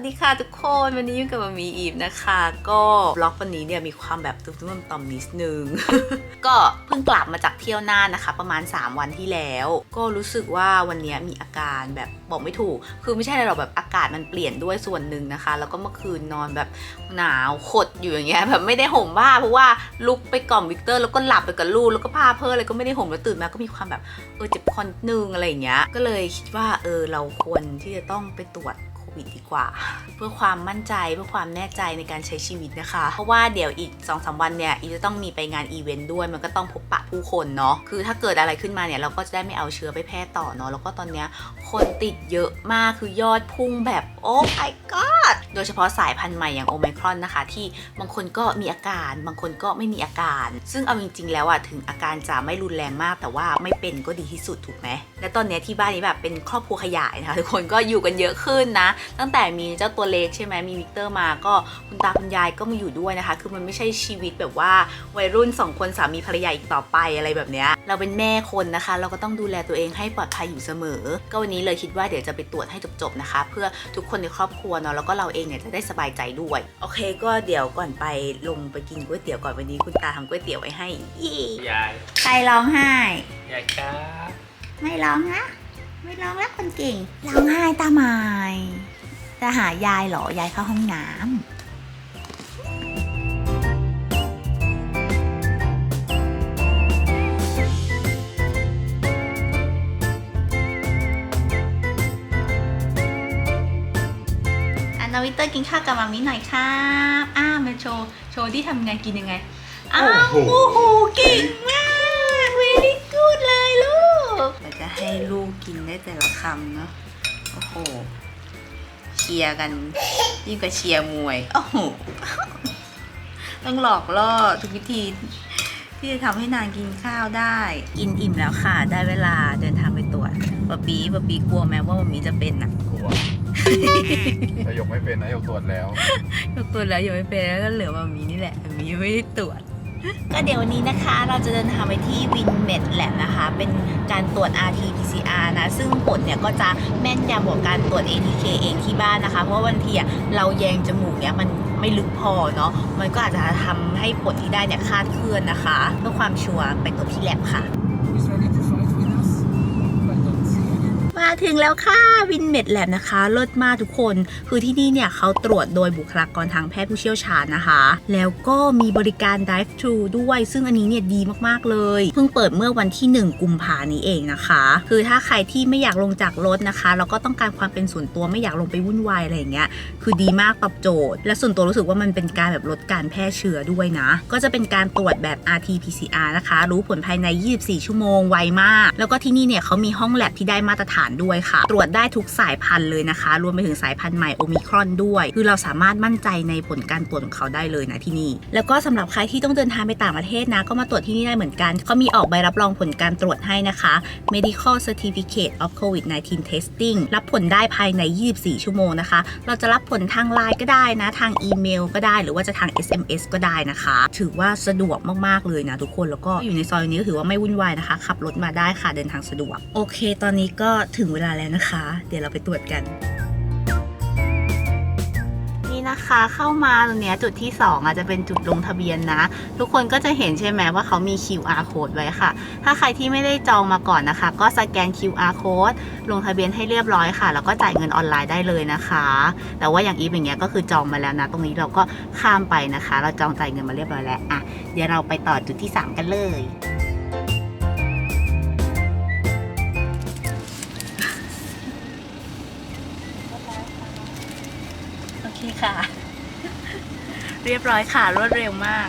วัสดีค่ะทุกคนวันนี้อยู่กับมามีอีฟนะคะ ก็บล็อกวันนี้เนี่ยมีความแบบตุ้มๆต่อมนิดนึง ก็เพิ่งกลับมาจากเที่ยวน่านนะคะ ประมาณ 3 วันที่แล้ว ก็รู้สึกว่าวันนี้มีอาการแบบบอกไม่ถูก คือไม่ใช่อะไรหรอกแบบอากาศมันเปลี่ยนด้วยส่วนหนึ่งนะคะ แล้วก็เมื่อคืนนอนแบบหนาวขดอยู่อย่างเงี้ยแบบไม่ได้ห่มผ้าเพราะว่าลุกไปกล่อมวิกเตอร์แล้วก็หลับไปกับลูกแล้วก็ผ้าเพิ่อะไรก็ไม่ได้ห่มแล้วตื่นมาก็มีความแบบเออเจ็บคอนิดนึงอะไรอย่างเงี้ยก็เลยคิดว่าเออเราควรที่จะต้องไปตรวจ วิดดีกว่า เพื่อความมั่นใจเพื่อความแน่ใจในการใช้ชีวิตนะคะ เพราะว่าเดี๋ยวอีก2อสวันเนี่ยอีจะต้องมีไปงานอีเวนต์ด้วย มันก็ต้องพบปะผู้คนเนาะคือถ้าเกิดอะไรขึ้นมาเนี่ยเราก็จะได้ไม่เอาเชื้อไปแพร่ต่อเนาะแล้วก็ตอนเนี้ยคนติดเยอะมากคือยอดพุ่งแบบโอ้ my god โดยเฉพาะสายพันธุ์ใหม่อย่างโอไมครอนนะคะ ที่บางคนก็มีอาการ บางคนก็ไม่มีอาการ ซึ่งเอาจริงๆแล้วอะถึงอาการจะไม่รุนแรงมาก แต่ว่าไม่เป็นก็ดีที่สุดถูกไหมและตอนนี้ที่บ้านนี้แบบเป็นครอบครัวขยายนะคะทุกคนก็อยู่กันเยอะขึ้นนะ ตั้งแต่มีเจ้าตัวเล็กใช่ไหมมีวิกเตอร์มาก็คุณตาคุณยายก็มาอยู่ด้วยนะคะ คือมันไม่ใช่ชีวิตแบบว่าวัยรุ่นสองคนสามีภรรยาอีกต่อไปอะไรแบบเนี้ยเราเป็นแม่คนนะคะ เราก็ต้องดูแลตัวเองให้ปลอดภัยอยู่เสมอ ก็วันนี้เลยคิดว่าเดี๋ยวจะไปตรวจให้จบๆนะคะ เพื่อทุกคนในครอบครัวเนาะแล้วก็เราเองเนี่ยจะได้สบายใจด้วย โอเค ก็เดี๋ยวก่อนไปลงไปกินก๋วยเตี๋ยวก่อนวันนี้คุณตาทำก๋วยเตี๋ยวไว้ให้ยี่ยายใครร้องไห้ ยายครับไม่ร้องนะ ไม่ร้องแล้วคนเก่งร้องไห้ตาไม้จะหายายเหรอยายเข้าห้องน้ำ นาวิเตอร์กินข้าวกับมามิหน่อยครับอ้ามาโชว์โชว์ที่ทำไงกินยังไง อ้าวโอ้โหโหเก่งมาก very good เลยลูกเราจะให้ลูกกินได้แต่ละคำเนาะโอ้โหเชียร์กันยิ่งกว่าเชียร์มวยโอ้โหต้องหลอกล่อทุกวิธี ที่จะทำให้นางกินข้าวได้ กินอิ่มแล้วค่ะ ได้เวลาเดินทางไปตรวจปะปีปะปีกลัวไหมว่ามันมีจะเป็นอะกลัวแต่ยกไม่เป็นนะยกตรวจแล้ว ยกตัวแล้วยังไม่เป็นแล้วก็เหลือมามีนี่แหละมามียังไม่ได้ตรวจก็เดี๋ยววันนี้นะคะเราจะเดินทางไปที่วินเมดแลบนะคะ เป็นการตรวจ rt pcr นะ ซึ่งผลเนี่ยก็จะแม่นยำกว่าการตรวจ atk เองที่บ้านนะคะ เพราะว่าบางทีอะเราแยงจมูกเนี่ยมัน ไม่ลึกพอเนาะมันก็อาจจะทำให้ผลที่ได้เนี่ยคลาดเคลื่อนนะคะเพื่อความชัวร์ไปตัวที่แลบค่ะ ถึงแล้วค่ะวินเมดแลบนะคะเลิศมากทุกคน คือที่นี่เนี่ยเขาตรวจโดยบุคลากรทางแพทย์ผู้เชี่ยวชาญนะคะ แล้วก็มีบริการ dive thru ด้วย ซึ่งอันนี้เนี่ยดีมากๆเลย เพิ่งเปิดเมื่อวันที่ 1 กุมภานี้เองนะคะ คือถ้าใครที่ไม่อยากลงจากรถนะคะแล้วก็ต้องการความเป็นส่วนตัวไม่อยากลงไปวุ่นวายอะไรอย่างเงี้ยคือดีมากตอบโจทย์ และส่วนตัวรู้สึกว่ามันเป็นการแบบลดการแพร่เชื้อด้วยนะ ก็จะเป็นการตรวจแบบ rt pcr นะคะ รู้ผลภายใน 24 ชั่วโมงไวมาก แล้วก็ที่นี่เนี่ยเขามีห้องแลบที่ได้มาตรฐานด้วยค่ะ ตรวจได้ทุกสายพันธุ์เลยนะคะ รวมไปถึงสายพันธุ์ใหม่โอมิครอนด้วย คือเราสามารถมั่นใจในผลการตรวจของเขาได้เลยนะที่นี่ แล้วก็สำหรับใครที่ต้องเดินทางไปต่างประเทศนะ ก็มาตรวจที่นี่ได้เหมือนกันเขามีออกใบรับรองผลการตรวจให้นะคะ medical certificate of covid-19 testing รับผลได้ภายใน 24 ชั่วโมงนะคะ เราจะรับผลทางไลน์ก็ได้นะ ทางอีเมลก็ได้ หรือว่าจะทาง SMS ก็ได้นะคะ ถือว่าสะดวกมากๆเลยนะทุกคน แล้วก็อยู่ในซอยนี้ก็ถือว่าไม่วุ่นวายนะคะ ขับรถมาได้ค่ะ เดินทางสะดวก โอเค ตอนนี้ก็ถึงึงเวลาแล้วนะคะ เดี๋ยวเราไปตรวจกัน นี่นะคะเข้ามาตรงเนี้ยจุดที่2อะจะเป็นจุดลงทะเบียนนะ ทุกคนก็จะเห็นใช่ไหมว่าเขามี QR code ไว้ค่ะ ถ้าใครที่ไม่ได้จองมาก่อนนะคะ ก็สแกน QR code ลงทะเบียนให้เรียบร้อยค่ะ แล้วก็จ่ายเงินออนไลน์ได้เลยนะคะ แต่ว่าอย่างอีฟอย่างเงี้ยก็คือจองมาแล้วนะ ตรงนี้เราก็ข้ามไปนะคะ เราจองจ่ายเงินมาเรียบร้อยแล้วอะเดี๋ยวเราไปต่อจุดที่ 3 กันเลย เรียบร้อยค่ะ รวดเร็วมาก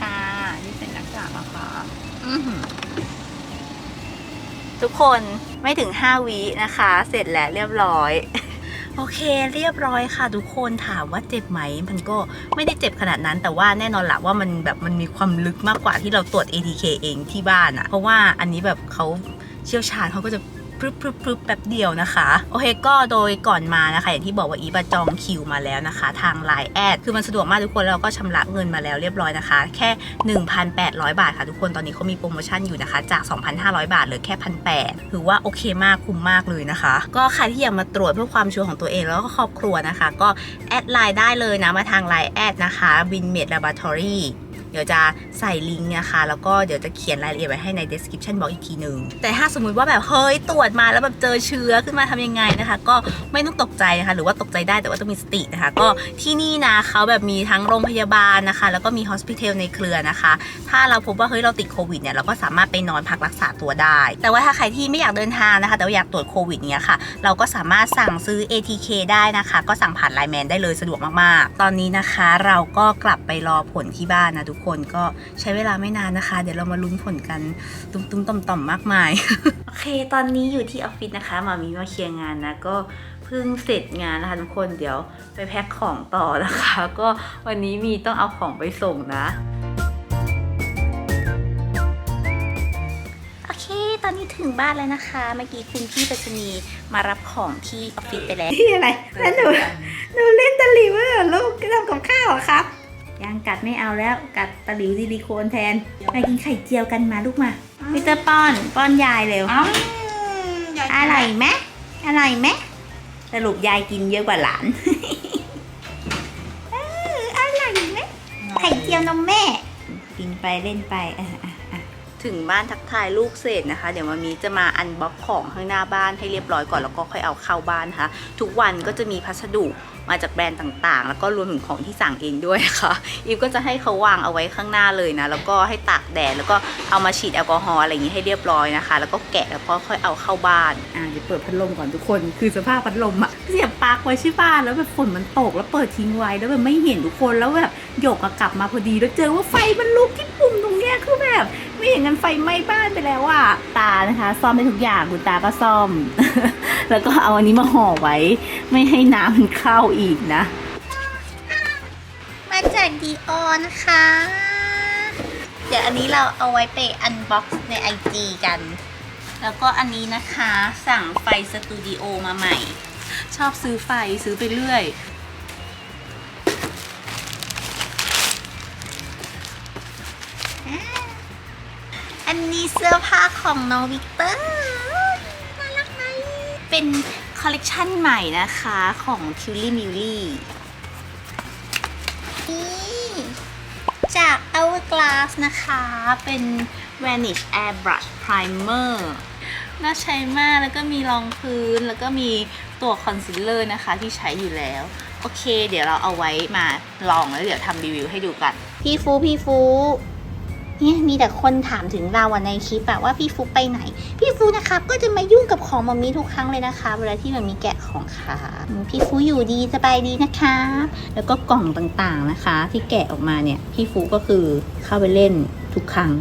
ค่ะ นี่เป็นนักจากแล้วค่ะทุกคนไม่ถึง 5 วินะคะ เสร็จแล้วเรียบร้อย โอเคเรียบร้อยค่ะ ทุกคนถามว่าเจ็บไหม มันก็ไม่ได้เจ็บขนาดนั้น แต่ว่าแน่นอนละว่ามันแบบมันมีความลึกมากกว่าที่เราตรวจ ATK เองที่บ้านอะเพราะว่าอันนี้แบบเขาเชี่ยวชาญเขาก็จะ พรึบพรึบพรึบแป๊บเดียวนะคะ โอเคก็โดยก่อนมานะคะ อย่างที่บอกว่าอีฟอะจองคิวมาแล้วนะคะ ทางไลน์แอดคือมันสะดวกมากทุกคนแล้วเราก็ชำระเงินมาแล้วเรียบร้อยนะคะ แค่ 1,800 บาทค่ะทุกคนตอนนี้เขามีโปรโมชั่นอยู่นะคะ จาก 2,500 บาทเหลือแค่1,800ถือว่าโอเคมากคุ้มมากเลยนะคะ ก็ใครที่อยากมาตรวจเพื่อความชัวร์ของตัวเองแล้วก็ครอบครัวนะคะ ก็แอดไลน์ได้เลยนะมาทางไลน์แอดนะคะ w i n m e d Laboratory เดี๋ยวจะใส่ลิงก์นะคะ แล้วก็เดี๋ยวจะเขียนรายละเอียดไว้ให้ใน description box อีกทีหนึ่งแต่ถ้าสมมุติว่าแบบเฮ้ยตรวจมาแล้วแบบเจอเชื้อขึ้นมาทำยังไงนะคะ ก็ไม่ต้องตกใจนะคะ หรือว่าตกใจได้แต่ว่าต้องมีสตินะคะ ก็ที่นี่นะเขาแบบมีทั้งโรงพยาบาลนะคะ แล้วก็มี hospital ในเครือนะคะ ถ้าเราพบว่าเฮ้ยเราติดโควิดเนี่ยเราก็สามารถไปนอนพักรักษาตัวได้ แต่ว่าถ้าใครที่ไม่อยากเดินทางนะคะ แต่ว่าอยากตรวจโควิดเนี่ยค่ะ เราก็สามารถสั่งซื้อ ATK ได้นะคะ ก็สั่งผ่านไลน์แมนได้เลยสะดวกมากๆ ตอนนี้นะคะ เราก็กลับไปรอผลที่บ้านนะทุกคนก็ใช้เวลาไม่นานนะคะ เดี๋ยวเรามาลุ้นผลกันตุ้มๆต่อมๆมากมาย โอเค ตอนนี้อยู่ที่ออฟฟิศนะคะหมามีมาเคลียร์งานนะก็เพิ่งเสร็จงานนะคะทุกคนเดี๋ยวไปแพ็คของต่อนะคะ ก็วันนี้มีต้องเอาของไปส่งนะ โอเค ตอนนี้ถึงบ้านแล้วนะคะ เมื่อกี้คุณพี่ไปรษณีย์มารับของที่ออฟฟิศไปแล้วนี่อะไรแล้วหนูหนูเล่นตะหลิวเหรอลูกทำกับข้าวเหรอครับ ยังกัดไม่เอาแล้วกัดตะหลิวซิลิโคนแทนมากินไข่เจียวกันมาลูกมามิสเตอร์ป้อนป้อนยายเร็วอร่อยไหมอร่อยไหมสรุปยายกินเยอะกว่าหลานเอออร่อยไหมไข่เจียวนมแม่ กินไปเล่นไปอะอะอะ ถึงบ้านทักทายลูกเสร็จนะคะ เดี๋ยวมามีจะมาอันบ็อกของข้างหน้าบ้านให้เรียบร้อยก่อนแล้วก็ค่อยเอาเข้าบ้านนะคะ ทุกวันก็จะมีพัสดุมาจากแบรนด์ต่างๆ แล้วก็รวมถึงของที่สั่งเองด้วยนะคะอีฟก็จะให้เขาวางเอาไว้ข้างหน้าเลยนะ แล้วก็ให้ตากแดดแล้วก็เอามาฉีดแอลกอฮอล์อะไรอย่างนี้ให้เรียบร้อยนะคะ แล้วก็แกะแล้วก็ค่อยเอาเข้าบ้านอะเดี๋ยวเปิดพัดลมก่อนทุกคน คือสภาพพัดลมอะเสียบปลั๊กไว้ใช่ป่ะแล้วแบบฝนมันตกแล้วเปิดทิ้งไว้แล้วแบบไม่เห็นทุกคนแล้วแบบหยกกลับมาพอดีแล้วเจอว่าไฟมันลุกที่ปุ่มตรงเนี้ยคือแบบ ไม่อย่างนั้นไฟไหม้บ้านไปแล้วอะตานะคะ ซ่อมได้ทุกอย่างคุณตาก็ซ่อม แล้วก็เอาอันนี้มาห่อไว้ ไม่ให้น้ำมันเข้าอีกนะ มาจากดีออนะคะ เดี๋ยวอันนี้เราเอาไว้ไปอันบ็อกซ์ใน IG กัน แล้วก็อันนี้นะคะสั่งไฟสตูดิโอมาใหม่ ชอบซื้อไฟซื้อไปเรื่อย อันนี้เสื้อผ้าของน้องวิกเตอร์น่ารักไหมเป็นคอลเลกชันใหม่นะคะของทิวลี่มิวลี่นี่จาก Hourglass นะคะ เป็น Vanish Airbrush Primer น่าใช้มากแล้วก็มีรองพื้นแล้วก็มีตัวคอนซีลเลอร์นะคะที่ใช้อยู่แล้ว โอเค เดี๋ยวเราเอาไว้มาลองแล้วเดี๋ยวทำรีวิวให้ดูกัน พี่ฟู พี่ฟู เนี่ยมีแต่คนถามถึงเราอะในคลิปอะว่าพี่ฟูไปไหน พี่ฟูนะครับก็จะมายุ่งกับของมามีทุกครั้งเลยนะคะ เวลาที่มันมีแกะของค่ะพี่ฟูอยู่ดีสบายดีนะคะ แล้วก็กล่องต่างๆนะคะ ที่แกะออกมาเนี่ย พี่ฟูก็คือเข้าไปเล่นทุกครั้ง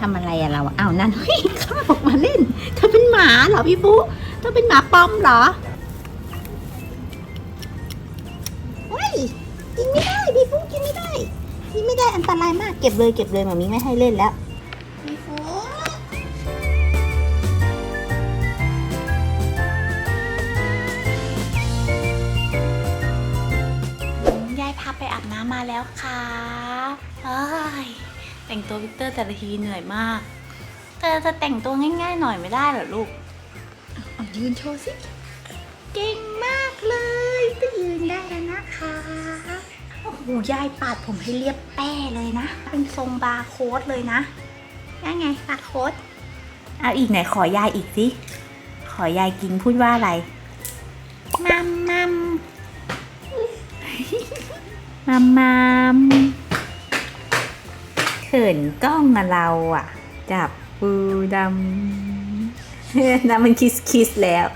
ทำอะไรอะเราอะอ้าวนั่นเข้าออกมาเล่นเธอเป็นหมาเหรอพี่ฟูเธอเป็นหมาปอมเหรอเฮ้ยกินไม่ได้พี่ฟูกินไม่ ได้กินไม่ได้อันตรายมากเก็บเลยเก็บเลยหมามีไม่ให้เล่นแล้วพี่ฟูยายพาไปอาบน้ำมาแล้วครับเอ้ยแต่งตัววิกเตอร์แต่ละทีเหนื่อยมาก เธอจะแต่งตัวง่ายๆหน่อยไม่ได้เหรอลูกเอายืนโชว์สิ เก่งมากเลยไปยืนได้แล้วนะคะโอ้โหยายปาดผมให้เรียบแป้เลยนะ เป็นทรงบาร์โค้ดเลยนะยังไงบาร์โค้ดเอาอีกไหนขอยายอีกสิ ขอยายกินพูดว่าอะไร มัมมัมมัมมัมเขินกล้องอะเราอะจับปูดำน้ำมันคิสคิสแล้ว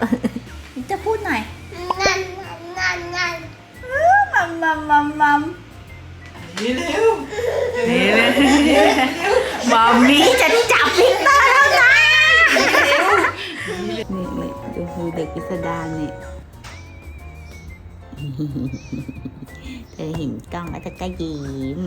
จะพูดหน่อยมัมมัมมัมมัม นี่เร็วมัมมี่จะจับวิกเตอร์แล้วนะนี่นี่ดูคือเด็กพิสดารนี่เธอเห็นกล้องแล้วเธอก็ยิ้ม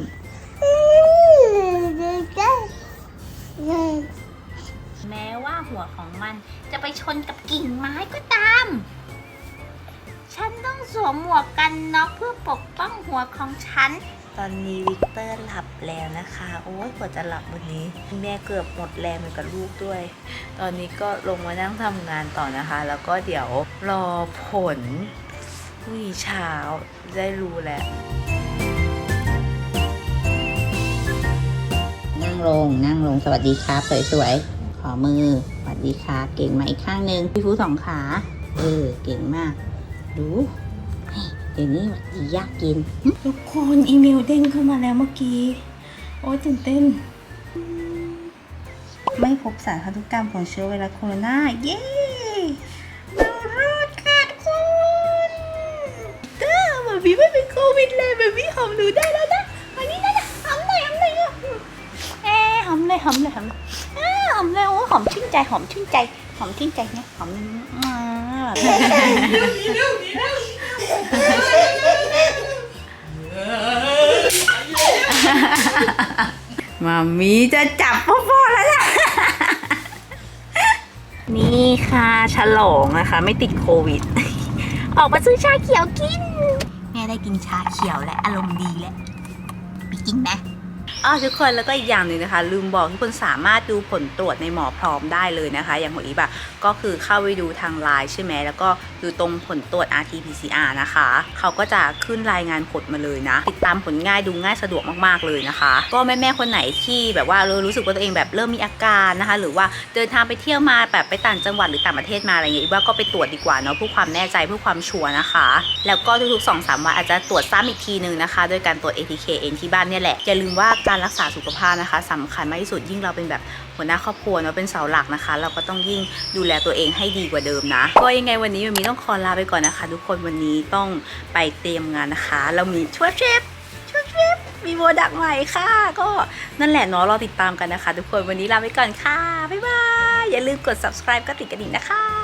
แม้ว่าหัวของมันจะไปชนกับกิ่งไม้ก็ตาม ฉันต้องสวมหมวกกันน็อกเพื่อปกป้องหัวของฉัน ตอนนี้วิกเตอร์หลับแล้วนะคะ โอ้ยกว่าจะหลับวันนี้ แม่เกือบหมดแรงไปกับลูกด้วย ตอนนี้ก็ลงมานั่งทำงานต่อนะคะ แล้วก็เดี๋ยวรอผลพรุ่งนี้เช้าได้รู้แล้วนั่งลงนั่งลงสวัสดีครับสวยๆ ขอมือ สวัสดีครับเก่งมาอีกข้างหนึ่งพี่ฟูสองขา เออ เก่งมาก ดู เฮ้ยเดี๋ยวนี้อียากกินทุกคนอีเมลเด้งเข้ามาแล้วเมื่อกี้ โอ้ยตื่นเต้น ไม่พบสารพันธุกรรมของเชื้อไวรัสโคโรนาเย้เรารอดค่ะทุกคนเด้อแบบนี้ไม่เป็นโควิดเลยแบบนี้หอมหนูได้แล้วนะวันนี้นะนะหอมหน่อยหอมหน่อยเอ๊ะหอมเลยหอมเลยหอมเลยเอ๊ะหอมเลยโอ้หอมชื่นใจหอมชื่นใจหอมชื่นใจเนี่ยหอมมาแบบ มามีจะจับพ่อพ่อแล้วนะนี่ค่ะฉลองนะคะ ไม่ติดโควิด ออกมาซื้อชาเขียวกิน แม่ได้กินชาเขียวและอารมณ์ดีแล้วไปกินไหม อ้าทุกคนแล้วก็อีกอย่างหนึ่งนะคะ ลืมบอกทุกคนสามารถดูผลตรวจในหมอพร้อมได้เลยนะคะ อย่างของอีบะก็คือเข้าไปดูทางไลน์ใช่ไหมแล้วก็ดูตรงผลตรวจ RT-PCR นะคะ เขาก็จะขึ้นรายงานผลมาเลยนะ ติดตามผลง่ายดูง่ายสะดวกมากๆเลยนะคะ ก็แม่ๆคนไหนที่แบบว่าเออรู้สึกว่าตัวเองแบบเริ่มมีอาการนะคะ หรือว่าเดินทางไปเที่ยวมาแบบไปต่างจังหวัดหรือต่างประเทศมาอะไรอย่างเงี้ยอีว่าก็ไปตรวจดีกว่าเนาะเพื่อความแน่ใจเพื่อความชัวร์นะคะ แล้วก็ทุกๆ2อสวันอาจจะตรวจซ้ำอีกทีหนึ่งนะคะ โดยการตรวจ ATK เองที่บ้านเนี่ยแหละอย่าลืมว่าการรักษาสุขภาพนะคะสำคัญมากที่สุดยิ่งเราเป็นแบบหัวหน้าครอบครัวเนาะเป็นเสาหลักนะคะ เราก็ต้องยิ่งดูแลตัวเองให้ดีกว่าเดิมนะ ก็ยังไงวันนี้มันมีต้องขอลาไปก่อนนะคะ ทุกคนวันนี้ต้องไปเตรียมงานนะคะ เรามีช่วเชฟช่วเชฟมีโบดักใหม่ค่ะ ก็นั่นแหละเนาะรอติดตามกันนะคะ ทุกคนวันนี้ลาไปก่อนค่ะบ๊ายบายอย่าลืมกด subscribe ก็ติดกระดิ่งนะคะ